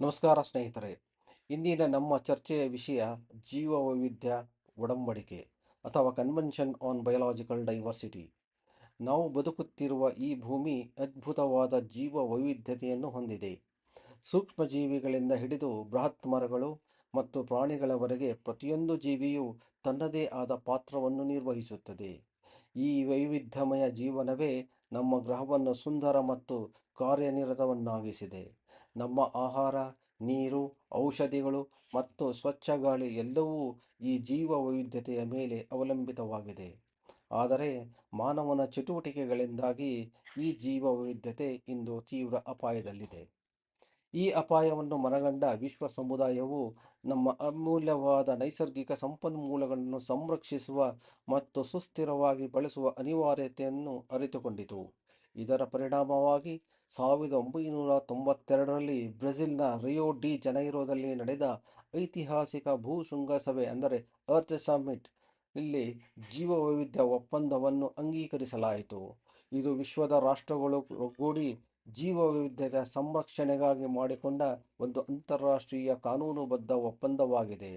ನಮಸ್ಕಾರ ಸ್ನೇಹಿತರೆ. ಇಂದಿನ ನಮ್ಮ ಚರ್ಚೆಯ ವಿಷಯ ಜೀವ ವೈವಿಧ್ಯ ಒಡಂಬಡಿಕೆ ಅಥವಾ ಕನ್ವೆನ್ಷನ್ ಆನ್ ಬಯೋಲಾಜಿಕಲ್ ಡೈವರ್ಸಿಟಿ ನಾವು ಬದುಕುತ್ತಿರುವ ಈ ಭೂಮಿ ಅದ್ಭುತವಾದ ಜೀವ ವೈವಿಧ್ಯತೆಯನ್ನು ಹೊಂದಿದೆ. ಸೂಕ್ಷ್ಮಜೀವಿಗಳಿಂದ ಹಿಡಿದು ಬೃಹತ್ ಮರಗಳು ಮತ್ತು ಪ್ರಾಣಿಗಳವರೆಗೆ ಪ್ರತಿಯೊಂದು ಜೀವಿಯು ತನ್ನದೇ ಆದ ಪಾತ್ರವನ್ನು ನಿರ್ವಹಿಸುತ್ತದೆ. ಈ ವೈವಿಧ್ಯಮಯ ಜೀವನವೇ ನಮ್ಮ ಗ್ರಹವನ್ನು ಸುಂದರ ಮತ್ತು ಕಾರ್ಯನಿರತವನ್ನಾಗಿಸಿದೆ. ನಮ್ಮ ಆಹಾರ, ನೀರು, ಔಷಧಿಗಳು ಮತ್ತು ಸ್ವಚ್ಛ ಗಾಳಿ ಎಲ್ಲವೂ ಈ ಜೀವ ವೈವಿಧ್ಯತೆಯ ಮೇಲೆ ಅವಲಂಬಿತವಾಗಿದೆ. ಆದರೆ ಮಾನವನ ಚಟುವಟಿಕೆಗಳಿಂದಾಗಿ ಈ ಜೀವ ವೈವಿಧ್ಯತೆ ಇಂದು ತೀವ್ರ ಅಪಾಯದಲ್ಲಿದೆ. ಈ ಅಪಾಯವನ್ನು ಮನಗಂಡ ವಿಶ್ವ ಸಮುದಾಯವು ನಮ್ಮ ಅಮೂಲ್ಯವಾದ ನೈಸರ್ಗಿಕ ಸಂಪನ್ಮೂಲಗಳನ್ನು ಸಂರಕ್ಷಿಸುವ ಮತ್ತು ಸುಸ್ಥಿರವಾಗಿ ಬಳಸುವ ಅನಿವಾರ್ಯತೆಯನ್ನು ಅರಿತುಕೊಂಡಿತು. ಇದರ ಪರಿಣಾಮವಾಗಿ ಸಾವಿರದ ಒಂಬೈನೂರ ತೊಂಬತ್ತೆರಡರಲ್ಲಿ ಬ್ರೆಜಿಲ್ನ ರಿಯೋ ಡಿ ಜನೈರೋದಲ್ಲಿ ನಡೆದ ಐತಿಹಾಸಿಕ ಭೂ ಶೃಂಗಸಭೆ ಅಂದರೆ ಅರ್ತ್ ಸಮಿಟ್ ಇಲ್ಲಿ ಜೀವವೈವಿಧ್ಯ ಒಪ್ಪಂದವನ್ನು ಅಂಗೀಕರಿಸಲಾಯಿತು. ಇದು ವಿಶ್ವದ ರಾಷ್ಟ್ರಗಳು ಒಗ್ಗೂಡಿ ಜೀವವೈವಿಧ್ಯದ ಸಂರಕ್ಷಣೆಗಾಗಿ ಮಾಡಿಕೊಂಡ ಒಂದು ಅಂತಾರಾಷ್ಟ್ರೀಯ ಕಾನೂನುಬದ್ಧ ಒಪ್ಪಂದವಾಗಿದೆ.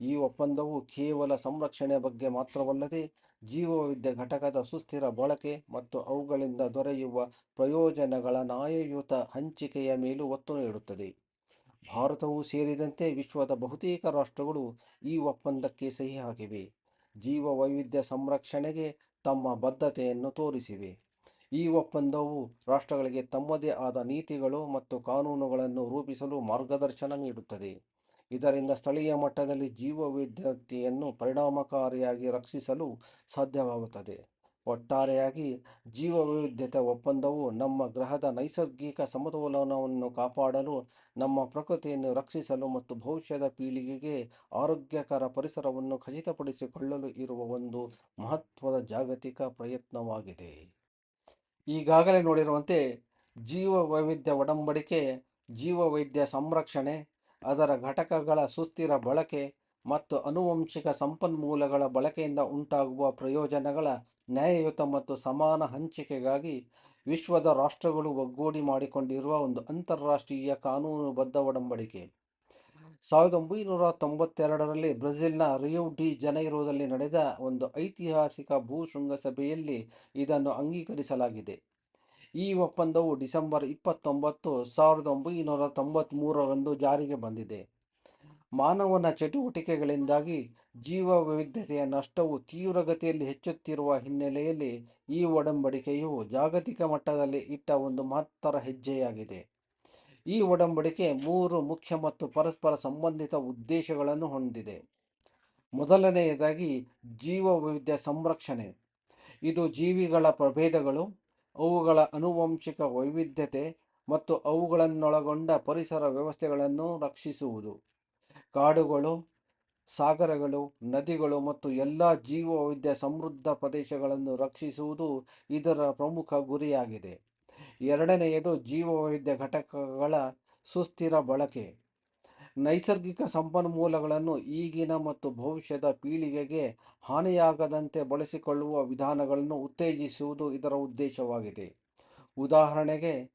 ಈ ಒಪ್ಪಂದವು ಕೇವಲ ಸಂರಕ್ಷಣೆ ಬಗ್ಗೆ ಮಾತ್ರವಲ್ಲದೆ ಜೀವವೈವಿಧ್ಯ ಘಟಕದ ಸುಸ್ಥಿರ ಬಳಕೆ ಮತ್ತು ಅವುಗಳಿಂದ ದೊರೆಯುವ ಪ್ರಯೋಜನಗಳ ನ್ಯಾಯಯುತ ಹಂಚಿಕೆಯ ಮೇಲೂ ಒತ್ತು ನೀಡುತ್ತದೆ. ಭಾರತವು ಸೇರಿದಂತೆ ವಿಶ್ವದ ಬಹುತೇಕ ರಾಷ್ಟ್ರಗಳು ಈ ಒಪ್ಪಂದಕ್ಕೆ ಸಹಿ ಹಾಕಿವೆ ಜೀವ ವೈವಿಧ್ಯ ಸಂರಕ್ಷಣೆಗೆ ತಮ್ಮ ಬದ್ಧತೆಯನ್ನು ತೋರಿಸಿವೆ. ಈ ಒಪ್ಪಂದವು ರಾಷ್ಟ್ರಗಳಿಗೆ ತಮ್ಮದೇ ಆದ ನೀತಿಗಳು ಮತ್ತು ಕಾನೂನುಗಳನ್ನು ರೂಪಿಸಲು ಮಾರ್ಗದರ್ಶನ ನೀಡುತ್ತದೆ. ಇದರಿಂದ ಸ್ಥಳೀಯ ಮಟ್ಟದಲ್ಲಿ ಜೀವ ವೈವಿಧ್ಯತೆಯನ್ನು ಪರಿಣಾಮಕಾರಿಯಾಗಿ ರಕ್ಷಿಸಲು ಸಾಧ್ಯವಾಗುತ್ತದೆ. ಒಟ್ಟಾರೆಯಾಗಿ ಜೀವ ವೈವಿಧ್ಯತೆ ಒಪ್ಪಂದವು ನಮ್ಮ ಗ್ರಹದ ನೈಸರ್ಗಿಕ ಸಮತೋಲನವನ್ನು ಕಾಪಾಡಲು, ನಮ್ಮ ಪ್ರಕೃತಿಯನ್ನು ರಕ್ಷಿಸಲು ಮತ್ತು ಭವಿಷ್ಯದ ಪೀಳಿಗೆಗೆ ಆರೋಗ್ಯಕರ ಪರಿಸರವನ್ನು ಖಚಿತಪಡಿಸಿಕೊಳ್ಳಲು ಇರುವ ಒಂದು ಮಹತ್ವದ ಜಾಗತಿಕ ಪ್ರಯತ್ನವಾಗಿದೆ. ಈಗಾಗಲೇ ನೋಡಿರುವಂತೆ ಜೀವ ವೈವಿಧ್ಯ ಒಡಂಬಡಿಕೆ ಜೀವವೈದ್ಯ ಸಂರಕ್ಷಣೆ ಅದರ ಘಟಕಗಳ ಸುಸ್ಥಿರ ಬಳಕೆ ಮತ್ತು ಆನುವಂಶಿಕ ಸಂಪನ್ಮೂಲಗಳ ಬಳಕೆಯಿಂದ ಉಂಟಾಗುವ ಪ್ರಯೋಜನಗಳ ನ್ಯಾಯಯುತ ಮತ್ತು ಸಮಾನ ಹಂಚಿಕೆಗಾಗಿ ವಿಶ್ವದ ರಾಷ್ಟ್ರಗಳು ಒಗ್ಗೂಡಿ ಮಾಡಿಕೊಂಡಿರುವ ಒಂದು ಅಂತಾರಾಷ್ಟ್ರೀಯ ಕಾನೂನುಬದ್ಧ ಒಡಂಬಡಿಕೆ. ಸಾವಿರದ ಒಂಬೈನೂರ ತೊಂಬತ್ತೆರಡರಲ್ಲಿ ಬ್ರೆಜಿಲ್ನ ರಿಯೋ ಡಿ ಜನೈರೋದಲ್ಲಿ ನಡೆದ ಒಂದು ಐತಿಹಾಸಿಕ ಭೂ ಶೃಂಗಸಭೆಯಲ್ಲಿ ಇದನ್ನು ಅಂಗೀಕರಿಸಲಾಗಿದೆ. ಈ ಒಪ್ಪಂದವು ಡಿಸೆಂಬರ್ ಇಪ್ಪತ್ತೊಂಬತ್ತು, ಸಾವಿರದ ಒಂಬೈನೂರ ತೊಂಬತ್ತ್ಮೂರರಂದು ಜಾರಿಗೆ ಬಂದಿದೆ. ಮಾನವನ ಚಟುವಟಿಕೆಗಳಿಂದಾಗಿ ಜೀವ ವೈವಿಧ್ಯತೆಯ ನಷ್ಟವು ತೀವ್ರಗತಿಯಲ್ಲಿ ಹೆಚ್ಚುತ್ತಿರುವ ಹಿನ್ನೆಲೆಯಲ್ಲಿ ಈ ಒಡಂಬಡಿಕೆಯು ಜಾಗತಿಕ ಮಟ್ಟದಲ್ಲಿ ಇಟ್ಟ ಒಂದು ಮಹತ್ತರ ಹೆಜ್ಜೆಯಾಗಿದೆ. ಈ ಒಡಂಬಡಿಕೆ ಮೂರು ಮುಖ್ಯ ಮತ್ತು ಪರಸ್ಪರ ಸಂಬಂಧಿತ ಉದ್ದೇಶಗಳನ್ನು ಹೊಂದಿದೆ. ಮೊದಲನೆಯದಾಗಿ ಜೀವ ವೈವಿಧ್ಯ ಸಂರಕ್ಷಣೆ. ಇದು ಜೀವಿಗಳ ಪ್ರಭೇದಗಳು ಅವುಗಳ ಆನುವಂಶಿಕ ವೈವಿಧ್ಯತೆ ಮತ್ತು ಅವುಗಳನ್ನೊಳಗೊಂಡ ಪರಿಸರ ವ್ಯವಸ್ಥೆಗಳನ್ನು ರಕ್ಷಿಸುವುದು. ಕಾಡುಗಳು, ಸಾಗರಗಳು, ನದಿಗಳು ಮತ್ತು ಎಲ್ಲ ಜೀವ ವೈವಿಧ್ಯ ಸಮೃದ್ಧ ಪ್ರದೇಶಗಳನ್ನು ರಕ್ಷಿಸುವುದು ಇದರ ಪ್ರಮುಖ ಗುರಿಯಾಗಿದೆ. ಎರಡನೆಯದು ಜೀವ ವೈವಿಧ್ಯ ಘಟಕಗಳ ಸುಸ್ಥಿರ ಬಳಕೆ. ನೈಸರ್ಗಿಕ ಸಂಪನ್ಮೂಲಗಳನ್ನು ಈಗಿನ ಮತ್ತು ಭವಿಷ್ಯದ ಪೀಳಿಗೆಗೆ ಹಾನಿಯಾಗದಂತೆ ಬಳಸಿಕೊಳ್ಳುವ ವಿಧಾನಗಳನ್ನು ಉತ್ತೇಜಿಸುವುದು ಇದರ ಉದ್ದೇಶವಾಗಿದೆ. ಉದಾಹರಣೆಗೆ,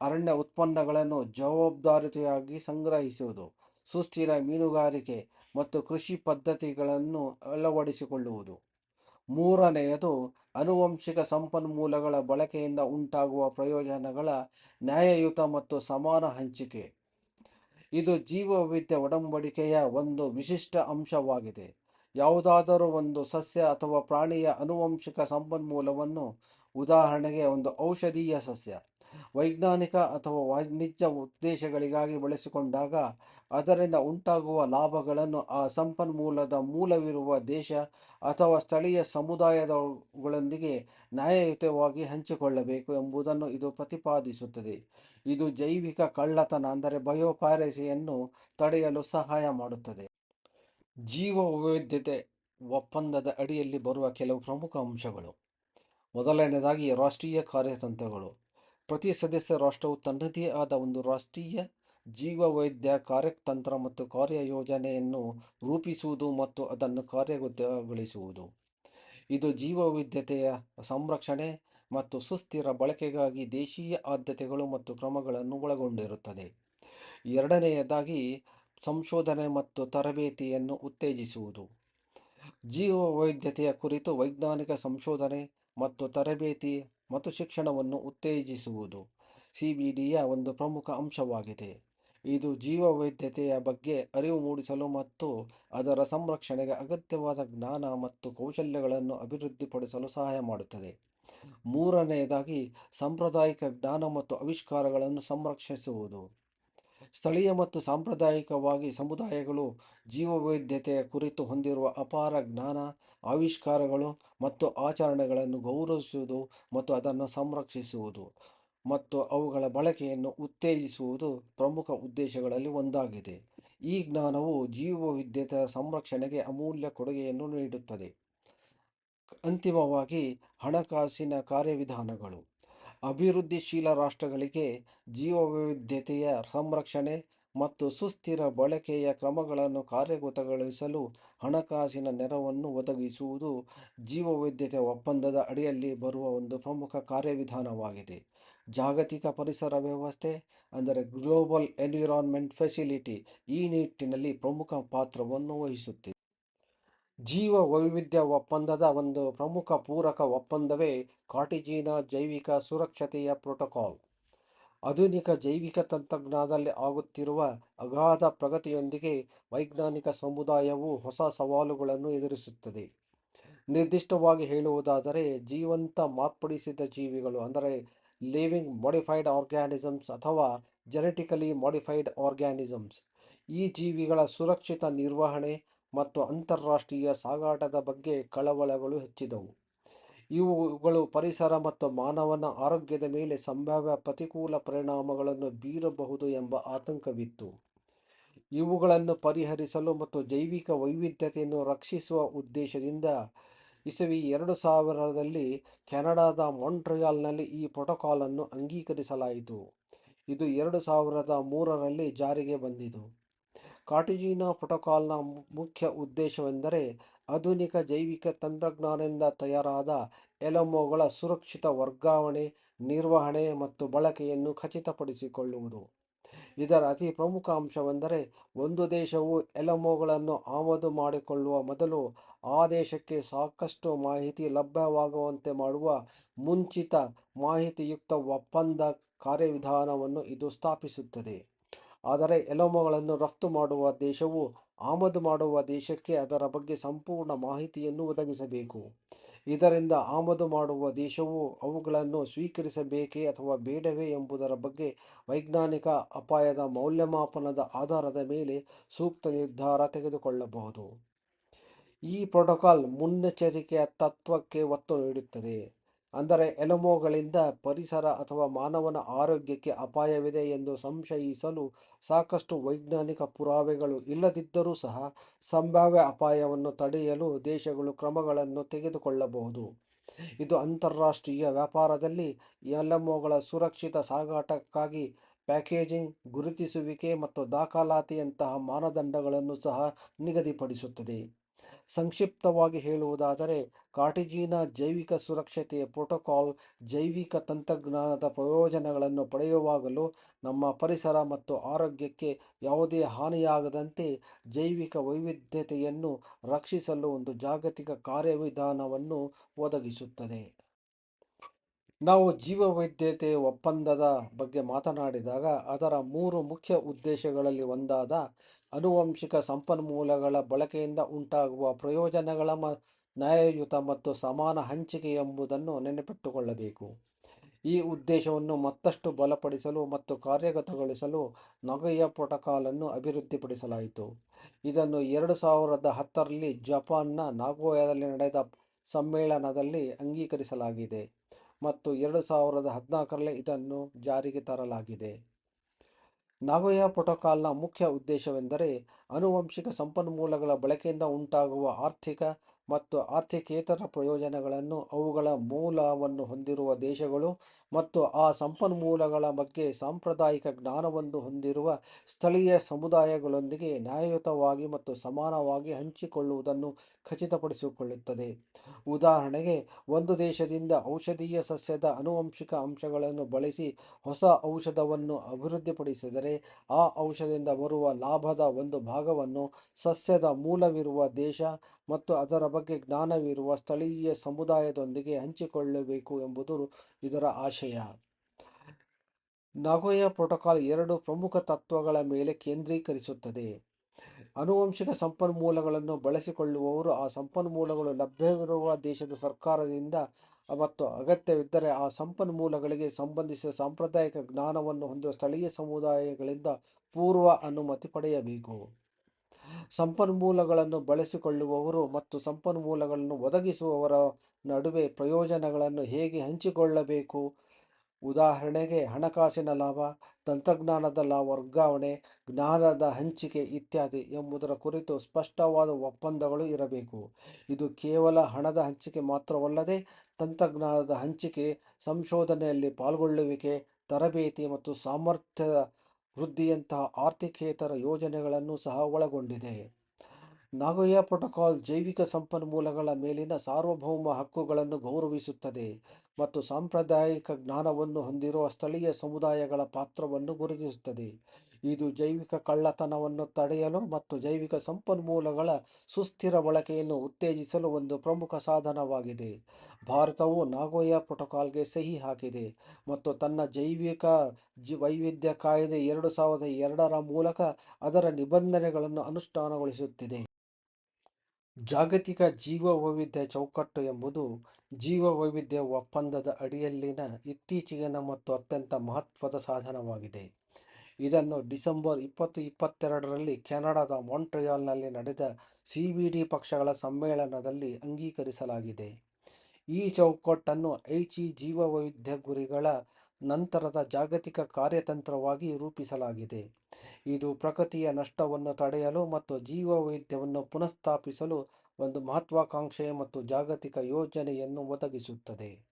ಅರಣ್ಯ ಉತ್ಪನ್ನಗಳನ್ನು ಜವಾಬ್ದಾರಿತೆಯಾಗಿ ಸಂಗ್ರಹಿಸುವುದು, ಸುಸ್ಥಿರ ಮೀನುಗಾರಿಕೆ ಮತ್ತು ಕೃಷಿ ಪದ್ಧತಿಗಳನ್ನು ಅಳವಡಿಸಿಕೊಳ್ಳುವುದು. ಮೂರನೆಯದು, ಆನುವಂಶಿಕ ಸಂಪನ್ಮೂಲಗಳ ಬಳಕೆಯಿಂದ ಉಂಟಾಗುವ ಪ್ರಯೋಜನಗಳ ನ್ಯಾಯಯುತ ಮತ್ತು ಸಮಾನ ಹಂಚಿಕೆ. ಇದು ಜೀವವಿದ್ಯೆ ಒಡಂಬಡಿಕೆಯ ಒಂದು ವಿಶಿಷ್ಟ ಅಂಶವಾಗಿದೆ. ಯಾವುದಾದರೂ ಒಂದು ಸಸ್ಯ ಅಥವಾ ಪ್ರಾಣಿಯ ಆನುವಂಶಿಕ ಸಂಪನ್ಮೂಲವನ್ನು ಉದಾಹರಣೆಗೆ ಒಂದು ಔಷಧೀಯ ಸಸ್ಯ. ವೈಜ್ಞಾನಿಕ ಅಥವಾ ವಾಣಿಜ್ಯ ಉದ್ದೇಶಗಳಿಗಾಗಿ ಬಳಸಿಕೊಂಡಾಗ ಅದರಿಂದ ಉಂಟಾಗುವ ಲಾಭಗಳನ್ನು ಆ ಸಂಪನ್ಮೂಲದ ಮೂಲವಿರುವ ದೇಶ ಅಥವಾ ಸ್ಥಳೀಯ ಸಮುದಾಯದಗಳೊಂದಿಗೆ ನ್ಯಾಯಯುತವಾಗಿ ಹಂಚಿಕೊಳ್ಳಬೇಕು ಎಂಬುದನ್ನು ಇದು ಪ್ರತಿಪಾದಿಸುತ್ತದೆ. ಇದು ಜೈವಿಕ ಕಳ್ಳತನ ಅಂದರೆ ಬಯೋಪೈರಸಿಯನ್ನು ತಡೆಯಲು ಸಹಾಯ ಮಾಡುತ್ತದೆ. ಜೀವ ವೈವಿಧ್ಯತೆ ಒಪ್ಪಂದದ ಅಡಿಯಲ್ಲಿ ಬರುವ ಕೆಲವು ಪ್ರಮುಖ ಅಂಶಗಳು. ಮೊದಲನೆಯದಾಗಿ ರಾಷ್ಟ್ರೀಯ ಕಾರ್ಯತಂತ್ರಗಳು. ಪ್ರತಿ ಸದಸ್ಯ ರಾಷ್ಟ್ರವು ತನ್ನದೇ ಆದ ಒಂದು ರಾಷ್ಟ್ರೀಯ ಜೀವವೈದ್ಯ ಕಾರ್ಯತಂತ್ರ ಮತ್ತು ಕಾರ್ಯಯೋಜನೆಯನ್ನು ರೂಪಿಸುವುದು ಮತ್ತು ಅದನ್ನು ಕಾರ್ಯಗತಗೊಳಿಸುವುದು. ಇದು ಜೀವವೈದ್ಯತೆಯ ಸಂರಕ್ಷಣೆ ಮತ್ತು ಸುಸ್ಥಿರ ಬಳಕೆಗಾಗಿ ದೇಶೀಯ ಆದ್ಯತೆಗಳು ಮತ್ತು ಕ್ರಮಗಳನ್ನು ಒಳಗೊಂಡಿರುತ್ತದೆ. ಎರಡನೆಯದಾಗಿ ಸಂಶೋಧನೆ ಮತ್ತು ತರಬೇತಿಯನ್ನು ಉತ್ತೇಜಿಸುವುದು. ಜೀವ ವೈವಿಧ್ಯತೆಯ ಕುರಿತು ವೈಜ್ಞಾನಿಕ ಸಂಶೋಧನೆ ಮತ್ತು ತರಬೇತಿ ಮತ್ತು ಶಿಕ್ಷಣವನ್ನು ಉತ್ತೇಜಿಸುವುದು ಸಿ ಡಿಯ ಒಂದು ಪ್ರಮುಖ ಅಂಶವಾಗಿದೆ. ಇದು ಜೀವವೈದ್ಯತೆಯ ಬಗ್ಗೆ ಅರಿವು ಮೂಡಿಸಲು ಮತ್ತು ಅದರ ಸಂರಕ್ಷಣೆಗೆ ಅಗತ್ಯವಾದ ಜ್ಞಾನ ಮತ್ತು ಕೌಶಲ್ಯಗಳನ್ನು ಅಭಿವೃದ್ಧಿಪಡಿಸಲು ಸಹಾಯ ಮಾಡುತ್ತದೆ. ಮೂರನೆಯದಾಗಿ, ಸಾಂಪ್ರದಾಯಿಕ ಜ್ಞಾನ ಮತ್ತು ಆವಿಷ್ಕಾರಗಳನ್ನು ಸಂರಕ್ಷಿಸುವುದು. ಸ್ಥಳೀಯ ಮತ್ತು ಸಾಂಪ್ರದಾಯಿಕವಾಗಿ ಸಮುದಾಯಗಳು ಜೀವವೈವಿಧ್ಯತೆಯ ಕುರಿತು ಹೊಂದಿರುವ ಅಪಾರ ಜ್ಞಾನ, ಆವಿಷ್ಕಾರಗಳು ಮತ್ತು ಆಚರಣೆಗಳನ್ನು ಗೌರವಿಸುವುದು ಮತ್ತು ಅದನ್ನು ಸಂರಕ್ಷಿಸುವುದು ಮತ್ತು ಅವುಗಳ ಬಳಕೆಯನ್ನು ಉತ್ತೇಜಿಸುವುದು ಪ್ರಮುಖ ಉದ್ದೇಶಗಳಲ್ಲಿ ಒಂದಾಗಿದೆ. ಈ ಜ್ಞಾನವು ಜೀವವೈವಿಧ್ಯತೆಯ ಸಂರಕ್ಷಣೆಗೆ ಅಮೂಲ್ಯ ಕೊಡುಗೆಯನ್ನು ನೀಡುತ್ತದೆ. ಅಂತಿಮವಾಗಿ ಹಣಕಾಸಿನ ಕಾರ್ಯವಿಧಾನಗಳು. ಅಭಿವೃದ್ಧಿಶೀಲ ರಾಷ್ಟ್ರಗಳಿಗೆ ಜೀವವೈವಿಧ್ಯತೆಯ ಸಂರಕ್ಷಣೆ ಮತ್ತು ಸುಸ್ಥಿರ ಬಳಕೆಯ ಕ್ರಮಗಳನ್ನು ಕಾರ್ಯಗತಗೊಳಿಸಲು ಹಣಕಾಸಿನ ನೆರವನ್ನು ಒದಗಿಸುವುದು ಜೀವವೈವಿಧ್ಯತೆ ಒಪ್ಪಂದದ ಅಡಿಯಲ್ಲಿ ಬರುವ ಒಂದು ಪ್ರಮುಖ ಕಾರ್ಯವಿಧಾನವಾಗಿದೆ. ಜಾಗತಿಕ ಪರಿಸರ ವ್ಯವಸ್ಥೆ, ಅಂದರೆ ಗ್ಲೋಬಲ್ ಎನ್ವಿರಾನ್ಮೆಂಟ್ ಫೆಸಿಲಿಟಿ ಈ ನಿಟ್ಟಿನಲ್ಲಿ ಪ್ರಮುಖ ಪಾತ್ರವನ್ನು ವಹಿಸುತ್ತಿದೆ. ಜೀವ ವೈವಿಧ್ಯ ಒಪ್ಪಂದದ ಒಂದು ಪ್ರಮುಖ ಪೂರಕ ಒಪ್ಪಂದವೇ ಕಾಟಿಜಿನ ಜೈವಿಕ ಸುರಕ್ಷತೆಯ ಪ್ರೋಟೋಕಾಲ್. ಆಧುನಿಕ ಜೈವಿಕ ತಂತ್ರಜ್ಞಾನದಲ್ಲಿ ಆಗುತ್ತಿರುವ ಅಗಾಧ ಪ್ರಗತಿಯೊಂದಿಗೆ ವೈಜ್ಞಾನಿಕ ಸಮುದಾಯವು ಹೊಸ ಸವಾಲುಗಳನ್ನು ಎದುರಿಸುತ್ತದೆ. ನಿರ್ದಿಷ್ಟವಾಗಿ ಹೇಳುವುದಾದರೆ, ಜೀವಂತ ಮಾರ್ಪಡಿಸಿದ ಜೀವಿಗಳು, ಅಂದರೆ ಲಿವಿಂಗ್ ಮಾಡಿಫೈಡ್ ಆರ್ಗ್ಯಾನಿಸಮ್ಸ್ ಅಥವಾ ಜೆನೆಟಿಕಲಿ ಮಾಡಿಫೈಡ್ ಆರ್ಗ್ಯಾನಿಸಮ್ಸ್ ಈ ಜೀವಿಗಳ ಸುರಕ್ಷಿತ ನಿರ್ವಹಣೆ ಮತ್ತು ಅಂತಾರಾಷ್ಟ್ರೀಯ ಸಾಗಾಟದ ಬಗ್ಗೆ ಕಳವಳಗಳು ಹೆಚ್ಚಿದವು. ಇವುಗಳು ಪರಿಸರ ಮತ್ತು ಮಾನವನ ಆರೋಗ್ಯದ ಮೇಲೆ ಸಂಭಾವ್ಯ ಪ್ರತಿಕೂಲ ಪರಿಣಾಮಗಳನ್ನು ಬೀರಬಹುದು ಎಂಬ ಆತಂಕವಿತ್ತು. ಇವುಗಳನ್ನು ಪರಿಹರಿಸಲು ಮತ್ತು ಜೈವಿಕ ವೈವಿಧ್ಯತೆಯನ್ನು ರಕ್ಷಿಸುವ ಉದ್ದೇಶದಿಂದ ಇಸವಿ ಎರಡು ಸಾವಿರದಲ್ಲಿ ಕೆನಡಾದ ಮಾಂಟ್ರಿಯಾಲ್ನಲ್ಲಿ ಈ ಪ್ರೋಟೋಕಾಲನ್ನು ಅಂಗೀಕರಿಸಲಾಯಿತು. ಇದು ಎರಡು ಸಾವಿರದ ಮೂರರಲ್ಲಿ ಜಾರಿಗೆ ಬಂದಿತು. ಕಾರ್ಟಿಜಿನಾ ಪ್ರೋಟೋಕಾಲ್ನ ಮುಖ್ಯ ಉದ್ದೇಶವೆಂದರೆ ಆಧುನಿಕ ಜೈವಿಕ ತಂತ್ರಜ್ಞಾನದಿಂದ ತಯಾರಾದ ಎಲೆಮೋಗಳ ಸುರಕ್ಷಿತ ವರ್ಗಾವಣೆ, ನಿರ್ವಹಣೆ ಮತ್ತು ಬಳಕೆಯನ್ನು ಖಚಿತಪಡಿಸಿಕೊಳ್ಳುವುದು. ಇದರ ಅತಿ ಪ್ರಮುಖ ಅಂಶವೆಂದರೆ ಒಂದು ದೇಶವು ಎಲೆಮೊಗಳನ್ನು ಆಮದು ಮಾಡಿಕೊಳ್ಳುವ ಮೊದಲು ಆ ದೇಶಕ್ಕೆ ಸಾಕಷ್ಟು ಮಾಹಿತಿ ಲಭ್ಯವಾಗುವಂತೆ ಮಾಡುವ ಮುಂಚಿತ ಮಾಹಿತಿಯುಕ್ತ ಒಪ್ಪಂದ ಕಾರ್ಯವಿಧಾನವನ್ನು ಇದು ಸ್ಥಾಪಿಸುತ್ತದೆ. ಆದರೆ ಎಲೋಮಗಳನ್ನು ರಫ್ತು ಮಾಡುವ ದೇಶವು ಆಮದು ಮಾಡುವ ದೇಶಕ್ಕೆ ಅದರ ಬಗ್ಗೆ ಸಂಪೂರ್ಣ ಮಾಹಿತಿಯನ್ನು ಒದಗಿಸಬೇಕು. ಇದರಿಂದ ಆಮದು ಮಾಡುವ ದೇಶವು ಅವುಗಳನ್ನು ಸ್ವೀಕರಿಸಬೇಕೇ ಅಥವಾ ಬೇಡವೇ ಎಂಬುದರ ಬಗ್ಗೆ ವೈಜ್ಞಾನಿಕ ಅಪಾಯದ ಮೌಲ್ಯಮಾಪನದ ಆಧಾರದ ಮೇಲೆ ಸೂಕ್ತ ನಿರ್ಧಾರ ತೆಗೆದುಕೊಳ್ಳಬಹುದು. ಈ ಪ್ರೋಟೋಕಾಲ್ ಮುನ್ನೆಚ್ಚರಿಕೆಯ ತತ್ವಕ್ಕೆ ಒತ್ತು ನೀಡುತ್ತದೆ. ಅಂದರೆ ಎಲಮೋಗಳಿಂದ ಪರಿಸರ ಅಥವಾ ಮಾನವನ ಆರೋಗ್ಯಕ್ಕೆ ಅಪಾಯವಿದೆ ಎಂದು ಸಂಶಯಿಸಲು ಸಾಕಷ್ಟು ವೈಜ್ಞಾನಿಕ ಪುರಾವೆಗಳು ಇಲ್ಲದಿದ್ದರೂ ಸಹ ಸಂಭಾವ್ಯ ಅಪಾಯವನ್ನು ತಡೆಯಲು ದೇಶಗಳು ಕ್ರಮಗಳನ್ನು ತೆಗೆದುಕೊಳ್ಳಬಹುದು. ಇದು ಅಂತಾರಾಷ್ಟ್ರೀಯ ವ್ಯಾಪಾರದಲ್ಲಿ ಎಲ್ಎಂಒಗಳ ಸುರಕ್ಷಿತ ಸಾಗಾಟಕ್ಕಾಗಿ ಪ್ಯಾಕೇಜಿಂಗ್, ಗುರುತಿಸುವಿಕೆ ಮತ್ತು ದಾಖಲಾತಿಯಂತಹ ಮಾನದಂಡಗಳನ್ನು ಸಹ ನಿಗದಿಪಡಿಸುತ್ತದೆ. ಸಂಕ್ಷಿಪ್ತವಾಗಿ ಹೇಳುವುದಾದರೆ, ಕಾರ್ಟಿಜಿನ ಜೈವಿಕ ಸುರಕ್ಷತೆಯ ಪ್ರೋಟೋಕಾಲ್ ಜೈವಿಕ ತಂತ್ರಜ್ಞಾನದ ಪ್ರಯೋಜನಗಳನ್ನು ಪಡೆಯುವಾಗಲೂ ನಮ್ಮ ಪರಿಸರ ಮತ್ತು ಆರೋಗ್ಯಕ್ಕೆ ಯಾವುದೇ ಹಾನಿಯಾಗದಂತೆ ಜೈವಿಕ ವೈವಿಧ್ಯತೆಯನ್ನು ರಕ್ಷಿಸಲು ಒಂದು ಜಾಗತಿಕ ಕಾರ್ಯವಿಧಾನವನ್ನು ಒದಗಿಸುತ್ತದೆ. ನಾವು ಜೀವವೈದ್ಯತೆ ಒಪ್ಪಂದದ ಬಗ್ಗೆ ಮಾತನಾಡಿದಾಗ, ಅದರ ಮೂರು ಮುಖ್ಯ ಉದ್ದೇಶಗಳಲ್ಲಿ ಒಂದಾದ ಆನುವಂಶಿಕ ಸಂಪನ್ಮೂಲಗಳ ಬಳಕೆಯಿಂದ ಉಂಟಾಗುವ ಪ್ರಯೋಜನಗಳ ಮ, ನ್ಯಾಯಯುತ ಮತ್ತು ಸಮಾನ ಹಂಚಿಕೆ ಎಂಬುದನ್ನು ನೆನಪಿಟ್ಟುಕೊಳ್ಳಬೇಕು. ಈ ಉದ್ದೇಶವನ್ನು ಮತ್ತಷ್ಟು ಬಲಪಡಿಸಲು ಮತ್ತು ಕಾರ್ಯಗತಗೊಳಿಸಲು ನಗೆಯ ಪ್ರೋಟೋಕಾಲ್ ಅನ್ನು ಅಭಿವೃದ್ಧಿಪಡಿಸಲಾಯಿತು. ಇದನ್ನು ಎರಡು ಸಾವಿರದ ಹತ್ತರಲ್ಲಿ ಜಪಾನ್ನ ನಾಗೋಯಾದಲ್ಲಿ ನಡೆದ ಸಮ್ಮೇಳನದಲ್ಲಿ ಅಂಗೀಕರಿಸಲಾಗಿದೆ ಮತ್ತು ಎರಡು ಸಾವಿರದ ಹದಿನಾಲ್ಕರಲ್ಲಿ ಇದನ್ನು ಜಾರಿಗೆ ತರಲಾಗಿದೆ. ನಾಗೋಯಾ ಪ್ರೋಟೋಕಾಲ್ನ ಮುಖ್ಯ ಉದ್ದೇಶವೆಂದರೆ ಆನುವಂಶಿಕ ಸಂಪನ್ಮೂಲಗಳ ಬಳಕೆಯಿಂದ ಉಂಟಾಗುವ ಆರ್ಥಿಕ ಮತ್ತು ಆರ್ಥಿಕೇತರ ಪ್ರಯೋಜನಗಳನ್ನು ಅವುಗಳ ಮೂಲವನ್ನು ಹೊಂದಿರುವ ದೇಶಗಳು ಮತ್ತು ಆ ಸಂಪನ್ಮೂಲಗಳ ಬಗ್ಗೆ ಸಾಂಪ್ರದಾಯಿಕ ಜ್ಞಾನವನ್ನು ಹೊಂದಿರುವ ಸ್ಥಳೀಯ ಸಮುದಾಯಗಳೊಂದಿಗೆ ನ್ಯಾಯಯುತವಾಗಿ ಮತ್ತು ಸಮಾನವಾಗಿ ಹಂಚಿಕೊಳ್ಳುವುದನ್ನು ಖಚಿತಪಡಿಸಿಕೊಳ್ಳುತ್ತದೆ. ಉದಾಹರಣೆಗೆ, ಒಂದು ದೇಶದಿಂದ ಔಷಧೀಯ ಸಸ್ಯದ ಆನುವಂಶಿಕ ಅಂಶಗಳನ್ನು ಬಳಸಿ ಹೊಸ ಔಷಧವನ್ನು ಅಭಿವೃದ್ಧಿಪಡಿಸಿದರೆ, ಆ ಔಷಧದಿಂದ ಬರುವ ಲಾಭದ ಒಂದು ಭಾಗವನ್ನು ಸಸ್ಯದ ಮೂಲವಿರುವ ದೇಶ ಮತ್ತು ಅದರ ಬಗ್ಗೆ ಜ್ಞಾನವಿರುವ ಸ್ಥಳೀಯ ಸಮುದಾಯದೊಂದಿಗೆ ಹಂಚಿಕೊಳ್ಳಬೇಕು ಎಂಬುದು ಇದರ ಆಶಯ. ನಾಗೋಯ ಪ್ರೋಟೋಕಾಲ್ ಎರಡು ಪ್ರಮುಖ ತತ್ವಗಳ ಮೇಲೆ ಕೇಂದ್ರೀಕರಿಸುತ್ತದೆ. ಆನುವಂಶಿಕ ಸಂಪನ್ಮೂಲಗಳನ್ನು ಬಳಸಿಕೊಳ್ಳುವವರು ಆ ಸಂಪನ್ಮೂಲಗಳು ಲಭ್ಯವಿರುವ ದೇಶದ ಸರ್ಕಾರದಿಂದ ಮತ್ತು ಅಗತ್ಯವಿದ್ದರೆ ಆ ಸಂಪನ್ಮೂಲಗಳಿಗೆ ಸಂಬಂಧಿಸಿದ ಸಾಂಪ್ರದಾಯಿಕ ಜ್ಞಾನವನ್ನು ಹೊಂದಿರುವ ಸ್ಥಳೀಯ ಸಮುದಾಯಗಳಿಂದ ಪೂರ್ವ ಅನುಮತಿ ಪಡೆಯಬೇಕು. ಸಂಪನ್ಮೂಲಗಳನ್ನು ಬಳಸಿಕೊಳ್ಳುವವರು ಮತ್ತು ಸಂಪನ್ಮೂಲಗಳನ್ನು ಒದಗಿಸುವವರ ನಡುವೆ ಪ್ರಯೋಜನಗಳನ್ನು ಹೇಗೆ ಹಂಚಿಕೊಳ್ಳಬೇಕು? ಉದಾಹರಣೆಗೆ, ಹಣಕಾಸಿನ ಲಾಭ, ತಂತ್ರಜ್ಞಾನದ ಲಾಭ, ವರ್ಗಾವಣೆ, ಜ್ಞಾನದ ಹಂಚಿಕೆ ಇತ್ಯಾದಿ ಎಂಬುದರ ಕುರಿತು ಸ್ಪಷ್ಟವಾದ ಒಪ್ಪಂದಗಳು ಇರಬೇಕು. ಇದು ಕೇವಲ ಹಣದ ಹಂಚಿಕೆ ಮಾತ್ರವಲ್ಲದೆ, ತಂತ್ರಜ್ಞಾನದ ಹಂಚಿಕೆ, ಸಂಶೋಧನೆಯಲ್ಲಿ ಪಾಲ್ಗೊಳ್ಳುವಿಕೆ, ತರಬೇತಿ ಮತ್ತು ಸಾಮರ್ಥ್ಯ ವೃದ್ಧಿಯಂತಹ ಆರ್ಥಿಕೇತರ ಯೋಜನೆಗಳನ್ನು ಸಹ ಒಳಗೊಂಡಿದೆ. ನಾಗೋಯಾ ಪ್ರೋಟೋಕಾಲ್ ಜೈವಿಕ ಸಂಪನ್ಮೂಲಗಳ ಮೇಲಿನ ಸಾರ್ವಭೌಮ ಹಕ್ಕುಗಳನ್ನು ಗೌರವಿಸುತ್ತದೆ ಮತ್ತು ಸಾಂಪ್ರದಾಯಿಕ ಜ್ಞಾನವನ್ನು ಹೊಂದಿರುವ ಸ್ಥಳೀಯ ಸಮುದಾಯಗಳ ಪಾತ್ರವನ್ನು ಗುರುತಿಸುತ್ತದೆ. ಇದು ಜೈವಿಕ ಕಳ್ಳತನವನ್ನು ತಡೆಯಲು ಮತ್ತು ಜೈವಿಕ ಸಂಪನ್ಮೂಲಗಳ ಸುಸ್ಥಿರ ಬಳಕೆಯನ್ನು ಉತ್ತೇಜಿಸಲು ಒಂದು ಪ್ರಮುಖ ಸಾಧನವಾಗಿದೆ. ಭಾರತವು ನಾಗೋಯಾ ಪ್ರೋಟೋಕಾಲ್ಗೆ ಸಹಿ ಹಾಕಿದೆ ಮತ್ತು ತನ್ನ ಜೈವಿಕ ಜಿ ವೈವಿಧ್ಯ ಕಾಯ್ದೆ ಎರಡು ಸಾವಿರದ ಎರಡರ ಮೂಲಕ ಅದರ ನಿಬಂಧನೆಗಳನ್ನು ಅನುಷ್ಠಾನಗೊಳಿಸುತ್ತಿದೆ. ಜಾಗತಿಕ ಜೀವ ವೈವಿಧ್ಯ ಚೌಕಟ್ಟು ಎಂಬುದು ಜೀವ ವೈವಿಧ್ಯ ಒಪ್ಪಂದದ ಅಡಿಯಲ್ಲಿನ ಇತ್ತೀಚಿನ ಮತ್ತು ಅತ್ಯಂತ ಮಹತ್ವದ ಸಾಧನವಾಗಿದೆ. ಇದನ್ನು ಡಿಸೆಂಬರ್ ಇಪ್ಪತ್ತು ಇಪ್ಪತ್ತೆರಡರಲ್ಲಿ ಕೆನಡಾದ ಮಾಂಟ್ರಿಯಾಲ್ನಲ್ಲಿ ನಡೆದ ಸಿ ಬಿ ಡಿ ಪಕ್ಷಗಳ ಸಮ್ಮೇಳನದಲ್ಲಿ ಅಂಗೀಕರಿಸಲಾಗಿದೆ. ಈ ಚೌಕಟ್ಟನ್ನು ಐಚಿ ಜೀವವೈವಿಧ್ಯ ಗುರಿಗಳ ನಂತರದ ಜಾಗತಿಕ ಕಾರ್ಯತಂತ್ರವಾಗಿ ರೂಪಿಸಲಾಗಿದೆ. ಇದು ಪ್ರಕೃತಿಯ ನಷ್ಟವನ್ನು ತಡೆಯಲು ಮತ್ತು ಜೀವವೈವಿಧ್ಯವನ್ನು ಪುನಃಸ್ಥಾಪಿಸಲು ಒಂದು ಮಹತ್ವಾಕಾಂಕ್ಷೆ ಮತ್ತು ಜಾಗತಿಕ ಯೋಜನೆಯನ್ನು ಒದಗಿಸುತ್ತದೆ.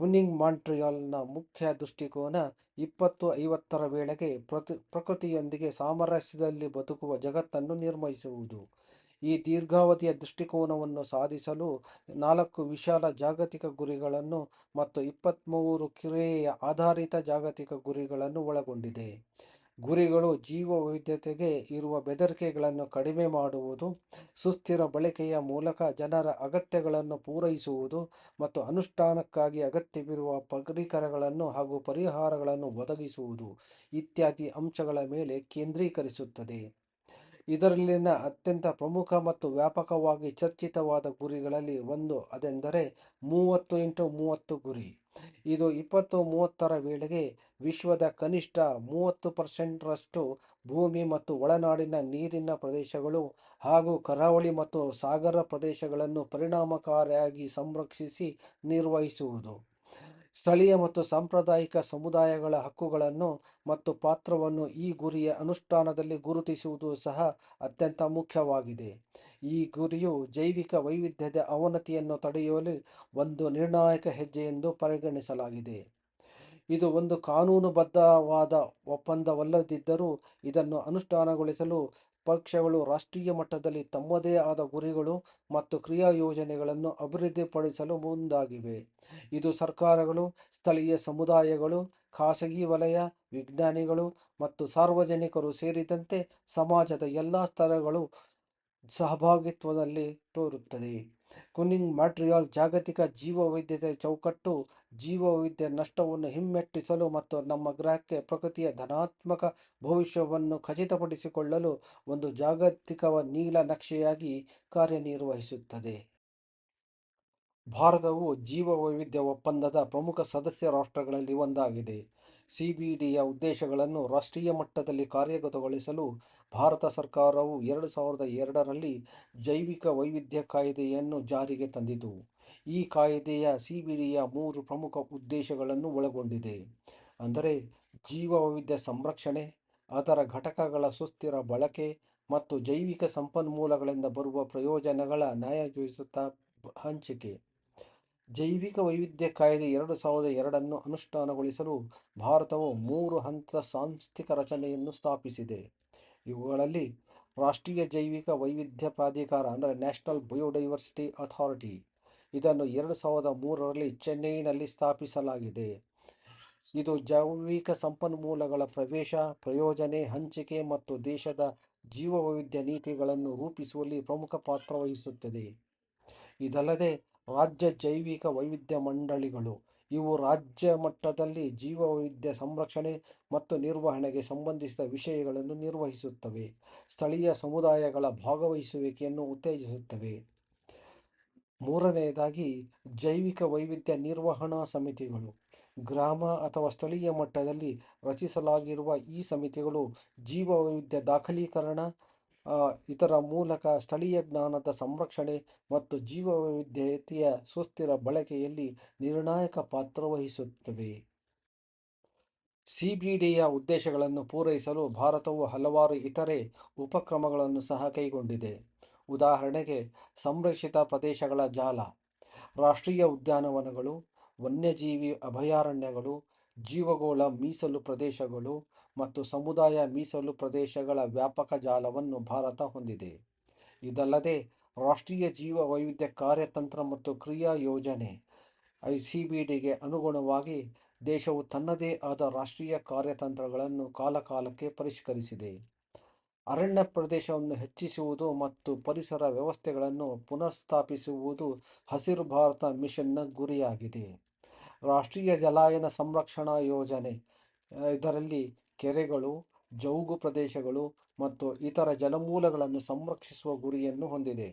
ಕುನ್ನಿಂಗ್ ಮಾಂಟ್ರಿಯಾಲ್ನ ಮುಖ್ಯ ದೃಷ್ಟಿಕೋನ ಇಪ್ಪತ್ತು ಐವತ್ತರ ವೇಳೆಗೆ ಪ್ರತಿ, ಪ್ರಕೃತಿಯೊಂದಿಗೆ ಸಾಮರಸ್ಯದಲ್ಲಿ ಬದುಕುವ ಜಗತ್ತನ್ನು ನಿರ್ಮಿಸುವುದು. ಈ ದೀರ್ಘಾವಧಿಯ ದೃಷ್ಟಿಕೋನವನ್ನು ಸಾಧಿಸಲು ನಾಲ್ಕು ವಿಶಾಲ ಜಾಗತಿಕ ಗುರಿಗಳನ್ನು ಮತ್ತು ಇಪ್ಪತ್ತ್ಮೂರು ಕ್ರಿಯೆಯ ಆಧಾರಿತ ಜಾಗತಿಕ ಗುರಿಗಳನ್ನು ಒಳಗೊಂಡಿದೆ. ಗುರಿಗಳು ಜೀವವೈವಿಧ್ಯತೆಗೆ ಇರುವ ಬೆದರಿಕೆಗಳನ್ನು ಕಡಿಮೆ ಮಾಡುವುದು, ಸುಸ್ಥಿರ ಬಳಕೆಯ ಮೂಲಕ ಜನರ ಅಗತ್ಯಗಳನ್ನು ಪೂರೈಸುವುದು ಮತ್ತು ಅನುಷ್ಠಾನಕ್ಕಾಗಿ ಅಗತ್ಯವಿರುವ ಪರಿಕರಗಳನ್ನು ಹಾಗೂ ಪರಿಹಾರಗಳನ್ನು ಒದಗಿಸುವುದು ಇತ್ಯಾದಿ ಅಂಶಗಳ ಮೇಲೆ ಕೇಂದ್ರೀಕರಿಸುತ್ತದೆ. ಇದರಲ್ಲಿನ ಅತ್ಯಂತ ಪ್ರಮುಖ ಮತ್ತು ವ್ಯಾಪಕವಾಗಿ ಚರ್ಚಿತವಾದ ಗುರಿಗಳಲ್ಲಿ ಒಂದು ಅದೆಂದರೆ ಮೂವತ್ತು ಇಂಟು ಮೂವತ್ತು ಗುರಿ. ಇದು ಇಪ್ಪತ್ತು ಮೂವತ್ತರ ವೇಳೆಗೆ ವಿಶ್ವದ ಕನಿಷ್ಠ ಮೂವತ್ತು ಪರ್ಸೆಂಟ್ರಷ್ಟು ಭೂಮಿ ಮತ್ತು ಒಳನಾಡಿನ ನೀರಿನ ಪ್ರದೇಶಗಳು ಹಾಗೂ ಕರಾವಳಿ ಮತ್ತು ಸಾಗರ ಪ್ರದೇಶಗಳನ್ನು ಪರಿಣಾಮಕಾರಿಯಾಗಿ ಸಂರಕ್ಷಿಸಿ ನಿರ್ವಹಿಸುವುದು. ಸ್ಥಳೀಯ ಮತ್ತು ಸಾಂಪ್ರದಾಯಿಕ ಸಮುದಾಯಗಳ ಹಕ್ಕುಗಳನ್ನು ಮತ್ತು ಪಾತ್ರವನ್ನು ಈ ಗುರಿಯ ಅನುಷ್ಠಾನದಲ್ಲಿ ಗುರುತಿಸುವುದು ಸಹ ಅತ್ಯಂತ ಮುಖ್ಯವಾಗಿದೆ. ಈ ಗುರಿಯು ಜೈವಿಕ ವೈವಿಧ್ಯದ ಅವನತಿಯನ್ನು ತಡೆಯುವಲ್ಲಿ ಒಂದು ನಿರ್ಣಾಯಕ ಹೆಜ್ಜೆ ಎಂದು ಪರಿಗಣಿಸಲಾಗಿದೆ. ಇದು ಒಂದು ಕಾನೂನುಬದ್ಧವಾದ ಒಪ್ಪಂದವಲ್ಲದಿದ್ದರೂ ಇದನ್ನು ಅನುಷ್ಠಾನಗೊಳಿಸಲು ಪಕ್ಷಗಳು ರಾಷ್ಟ್ರೀಯ ಮಟ್ಟದಲ್ಲಿ ತಮ್ಮದೇ ಆದ ಗುರಿಗಳು ಮತ್ತು ಕ್ರಿಯಾ ಯೋಜನೆಗಳನ್ನು ಅಭಿವೃದ್ಧಿಪಡಿಸಲು ಮುಂದಾಗಿವೆ. ಇದು ಸರ್ಕಾರಗಳು, ಸ್ಥಳೀಯ ಸಮುದಾಯಗಳು, ಖಾಸಗಿ ವಲಯ, ವಿಜ್ಞಾನಿಗಳು ಮತ್ತು ಸಾರ್ವಜನಿಕರು ಸೇರಿದಂತೆ ಸಮಾಜದ ಎಲ್ಲ ಸ್ತರಗಳು ಸಹಭಾಗಿತ್ವದಲ್ಲಿ ತೋರುತ್ತದೆ. ಕುನ್ನಿಂಗ್ ಮ್ಯಾಟ್ರಿಯಾಲ್ ಜಾಗತಿಕ ಜೀವವೈವಿಧ್ಯತೆ ಚೌಕಟ್ಟು ಜೀವವೈವಿಧ್ಯ ನಷ್ಟವನ್ನು ಹಿಮ್ಮೆಟ್ಟಿಸಲು ಮತ್ತು ನಮ್ಮ ಗ್ರಹಕ್ಕೆ ಪ್ರಕೃತಿಯ ಧನಾತ್ಮಕ ಭವಿಷ್ಯವನ್ನು ಖಚಿತಪಡಿಸಿಕೊಳ್ಳಲು ಒಂದು ಜಾಗತಿಕ ನೀಲ ನಕ್ಷೆಯಾಗಿ ಕಾರ್ಯನಿರ್ವಹಿಸುತ್ತದೆ. ಭಾರತವು ಜೀವವೈವಿಧ್ಯ ಒಪ್ಪಂದದ ಪ್ರಮುಖ ಸದಸ್ಯ ರಾಷ್ಟ್ರಗಳಲ್ಲಿ ಒಂದಾಗಿದೆ. ಸಿ ಬಿ ಡಿಯ ಉದ್ದೇಶಗಳನ್ನು ರಾಷ್ಟ್ರೀಯ ಮಟ್ಟದಲ್ಲಿ ಕಾರ್ಯಗತಗೊಳಿಸಲು ಭಾರತ ಸರ್ಕಾರವು ಎರಡು ಸಾವಿರದ ಎರಡರಲ್ಲಿ ಜೈವಿಕ ವೈವಿಧ್ಯ ಕಾಯ್ದೆಯನ್ನು ಜಾರಿಗೆ ತಂದಿತು. ಈ ಕಾಯ್ದೆಯ ಸಿಬಿಡಿಯ ಮೂರು ಪ್ರಮುಖ ಉದ್ದೇಶಗಳನ್ನು ಒಳಗೊಂಡಿದೆ. ಅಂದರೆ ಜೀವ ವೈವಿಧ್ಯ ಸಂರಕ್ಷಣೆ, ಅದರ ಘಟಕಗಳ ಸುಸ್ಥಿರ ಬಳಕೆ ಮತ್ತು ಜೈವಿಕ ಸಂಪನ್ಮೂಲಗಳಿಂದ ಬರುವ ಪ್ರಯೋಜನಗಳ ನ್ಯಾಯಯುತ ಹಂಚಿಕೆ. ಜೈವಿಕ ವೈವಿಧ್ಯ ಕಾಯ್ದೆ ಎರಡು ಸಾವಿರದ ಎರಡನ್ನು ಅನುಷ್ಠಾನಗೊಳಿಸಲು ಭಾರತವು ಮೂರು ಹಂತದ ಸಾಂಸ್ಥಿಕ ರಚನೆಯನ್ನು ಸ್ಥಾಪಿಸಿದೆ. ಇವುಗಳಲ್ಲಿ ರಾಷ್ಟ್ರೀಯ ಜೈವಿಕ ವೈವಿಧ್ಯ ಪ್ರಾಧಿಕಾರ ಅಂದರೆ ನ್ಯಾಷನಲ್ ಬಯೋಡೈವರ್ಸಿಟಿ ಅಥಾರಿಟಿ, ಇದನ್ನು ಎರಡು ಸಾವಿರದ ಮೂರರಲ್ಲಿ ಚೆನ್ನೈನಲ್ಲಿ ಸ್ಥಾಪಿಸಲಾಗಿದೆ. ಇದು ಜೈವಿಕ ಸಂಪನ್ಮೂಲಗಳ ಪ್ರವೇಶ, ಪ್ರಯೋಜನೆ, ಹಂಚಿಕೆ ಮತ್ತು ದೇಶದ ಜೀವವೈವಿಧ್ಯ ನೀತಿಗಳನ್ನು ರೂಪಿಸುವಲ್ಲಿ ಪ್ರಮುಖ ಪಾತ್ರ ವಹಿಸುತ್ತದೆ. ಇದಲ್ಲದೆ ರಾಜ್ಯ ಜೈವಿಕ ವೈವಿಧ್ಯ ಮಂಡಳಿಗಳು. ಇವು ರಾಜ್ಯ ಮಟ್ಟದಲ್ಲಿ ಜೀವವೈವಿಧ್ಯ ಸಂರಕ್ಷಣೆ ಮತ್ತು ನಿರ್ವಹಣೆಗೆ ಸಂಬಂಧಿಸಿದ ವಿಷಯಗಳನ್ನು ನಿರ್ವಹಿಸುತ್ತವೆ. ಸ್ಥಳೀಯ ಸಮುದಾಯಗಳ ಭಾಗವಹಿಸುವಿಕೆಯನ್ನು ಉತ್ತೇಜಿಸುತ್ತವೆ. ಮೂರನೆಯದಾಗಿ, ಜೈವಿಕ ವೈವಿಧ್ಯ ನಿರ್ವಹಣಾ ಸಮಿತಿಗಳು. ಗ್ರಾಮ ಅಥವಾ ಸ್ಥಳೀಯ ಮಟ್ಟದಲ್ಲಿ ರಚಿಸಲಾಗಿರುವ ಈ ಸಮಿತಿಗಳು ಜೀವವೈವಿಧ್ಯ ದಾಖಲೀಕರಣ ಇದರ ಮೂಲಕ ಸ್ಥಳೀಯ ಜ್ಞಾನದ ಸಂರಕ್ಷಣೆ ಮತ್ತು ಜೀವವೈವಿಧ್ಯತೆಯ ಸುಸ್ಥಿರ ಬಳಕೆಯಲ್ಲಿ ನಿರ್ಣಾಯಕ ಪಾತ್ರ ವಹಿಸುತ್ತವೆ. ಸಿಬಿಡಿಯ ಉದ್ದೇಶಗಳನ್ನು ಪೂರೈಸಲು ಭಾರತವು ಹಲವಾರು ಇತರೆ ಉಪಕ್ರಮಗಳನ್ನು ಸಹ ಕೈಗೊಂಡಿದೆ. ಉದಾಹರಣೆಗೆ, ಸಂರಕ್ಷಿತ ಪ್ರದೇಶಗಳ ಜಾಲ, ರಾಷ್ಟ್ರೀಯ ಉದ್ಯಾನವನಗಳು, ವನ್ಯಜೀವಿ ಅಭಯಾರಣ್ಯಗಳು ಜೀವಗೋಳ ಮೀಸಲು ಪ್ರದೇಶಗಳು ಮತ್ತು ಸಮುದಾಯ ಮೀಸಲು ಪ್ರದೇಶಗಳ ವ್ಯಾಪಕ ಜಾಲವನ್ನು ಭಾರತ ಹೊಂದಿದೆ. ಇದಲ್ಲದೆ ರಾಷ್ಟ್ರೀಯ ಜೀವ ವೈವಿಧ್ಯ ಕಾರ್ಯತಂತ್ರ ಮತ್ತು ಕ್ರಿಯಾ ಯೋಜನೆ ಐ ಸಿ ಬಿ ಡಿಗೆ ಅನುಗುಣವಾಗಿ ದೇಶವು ತನ್ನದೇ ಆದ ರಾಷ್ಟ್ರೀಯ ಕಾರ್ಯತಂತ್ರಗಳನ್ನು ಕಾಲಕಾಲಕ್ಕೆ ಪರಿಷ್ಕರಿಸಿದೆ. ಅರಣ್ಯ ಪ್ರದೇಶವನ್ನು ಹೆಚ್ಚಿಸುವುದು ಮತ್ತು ಪರಿಸರ ವ್ಯವಸ್ಥೆಗಳನ್ನು ಪುನರ್ಸ್ಥಾಪಿಸುವುದು ಹಸಿರು ಭಾರತ ಮಿಷನ್ನ ಗುರಿಯಾಗಿದೆ. ರಾಷ್ಟ್ರೀಯ ಜಲಾಯನ ಸಂರಕ್ಷಣಾ ಯೋಜನೆ. ಇದರಲ್ಲಿ ಕೆರೆಗಳು ಜೌಗು ಪ್ರದೇಶಗಳು ಮತ್ತು ಇತರ ಜಲಮೂಲಗಳನ್ನು ಸಂರಕ್ಷಿಸುವ ಗುರಿಯನ್ನು ಹೊಂದಿದೆ.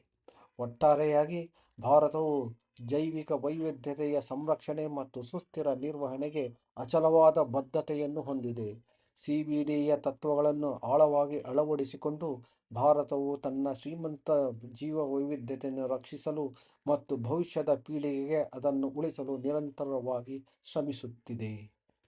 ಒಟ್ಟಾರೆಯಾಗಿ ಭಾರತವು ಜೈವಿಕ ವೈವಿಧ್ಯತೆಯ ಸಂರಕ್ಷಣೆ ಮತ್ತು ಸುಸ್ಥಿರ ನಿರ್ವಹಣೆಗೆ ಅಚಲವಾದ ಬದ್ಧತೆಯನ್ನು ಹೊಂದಿದೆ. ಸಿ ಬಿ ಡಿಯ ತತ್ವಗಳನ್ನು ಆಳವಾಗಿ ಅಳವಡಿಸಿಕೊಂಡು ಭಾರತವು ತನ್ನ ಶ್ರೀಮಂತ ಜೀವ ವೈವಿಧ್ಯತೆಯನ್ನು ರಕ್ಷಿಸಲು ಮತ್ತು ಭವಿಷ್ಯದ ಪೀಳಿಗೆಗೆ ಅದನ್ನು ಉಳಿಸಲು ನಿರಂತರವಾಗಿ ಶ್ರಮಿಸುತ್ತಿದೆ.